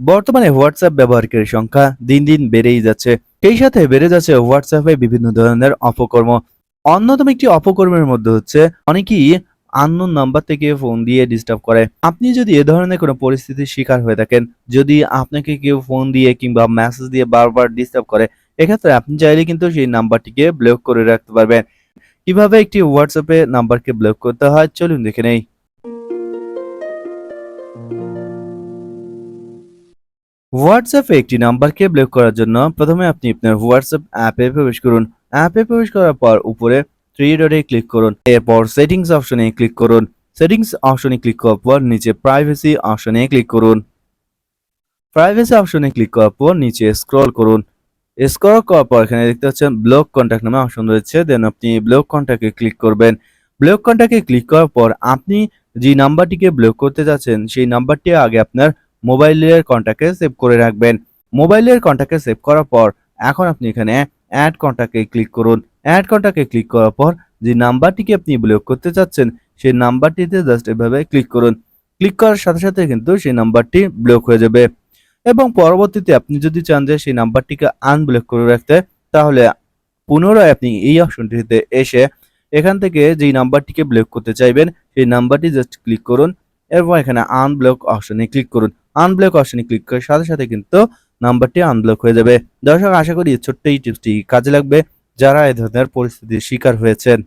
বর্তমানে হোয়াটসঅ্যাপ ব্যবহারকারীর সংখ্যা দিন দিন বেড়েই যাচ্ছে। সেই সাথে বেড়ে যাচ্ছে হোয়াটসঅ্যাপে বিভিন্ন ধরনের অপকর্ম। অন্যতম একটি অপকর্মের মধ্যে হচ্ছে অনেকেই আননোন নাম্বার থেকে ফোন দিয়ে ডিস্টার্ব করে। আপনি যদি এ ধরনের কোনো পরিস্থিতির শিকার হয়ে থাকেন, যদি আপনাকে কেউ ফোন দিয়ে কিংবা মেসেজ দিয়ে বারবার ডিস্টার্ব করে, এক্ষেত্রে আপনি চাইলে কিন্তু সেই নাম্বারটিকে ব্লক করে রাখতে পারবেন। কীভাবে একটি হোয়াটসঅ্যাপে নাম্বারকে ব্লক করতে হয়, চলুন দেখে নেই। হোয়াটসঅ্যাপে একটি নাম্বারকে ব্লক করার জন্য প্রথমে আপনি আপনার হোয়াটসঅ্যাপ অ্যাপে প্রবেশ করুন। অ্যাপে প্রবেশ করার পর উপরে থ্রি ডটে ক্লিক করুন। এরপর সেটিংস অপশনে ক্লিক করুন। সেটিংস অপশনে ক্লিক করার পর নিচে প্রাইভেসি অপশনে ক্লিক করুন। প্রাইভেসি অপশনে ক্লিক করার পর নিচে স্ক্রল করুন। স্ক্রল করার পর এখানে দেখতে পাচ্ছেন ব্লক কন্ট্যাক্ট নামে অপশন রয়েছে। দেন আপনি ব্লক কন্ট্যাক্টে ক্লিক করবেন। ব্লক কন্ট্যাক্টে ক্লিক করার পর আপনি যে নাম্বারটিকে ব্লক করতে যাচ্ছেন, সেই নাম্বারটি আগে আপনার মোবাইলের কন্ট্যাক্টে সেভ করে রাখবেন। মোবাইলের কন্ট্যাক্টে সেভ করার পর এখন আপনি এখানে অ্যাড কন্ট্যাক্টে ক্লিক করুন। অ্যাড কন্ট্যাক্টে ক্লিক করার পর যে নাম্বারটিকে আপনি ব্লক করতে চাচ্ছেন, সেই নাম্বারটিতে জাস্ট এভাবে ক্লিক করুন। ক্লিক করার সাথে সাথে কিন্তু সেই নাম্বারটি ব্লক হয়ে যাবে। এবং পরবর্তীতে আপনি যদি চান যে সেই নাম্বারটিকে আনব্লক করে রাখতে, তাহলে পুনরায় আপনি এই অপশনটিতে এসে এখান থেকে যেই নাম্বারটিকে ব্লক করতে চাইবেন, সেই নাম্বারটি জাস্ট ক্লিক করুন এরপর এখানে আনব্লক অপশনে ক্লিক করুন। আনব্লক অপশনে ক্লিক করার সাথে সাথে কিন্তু নাম্বারটি আনব্লক হয়ে যাবে। দর্শক, আশা করি ছোট্ট এই টিপসটি কাজে লাগবে। যারা এ ধরনের পরিস্থিতির শিকার হয়েছেন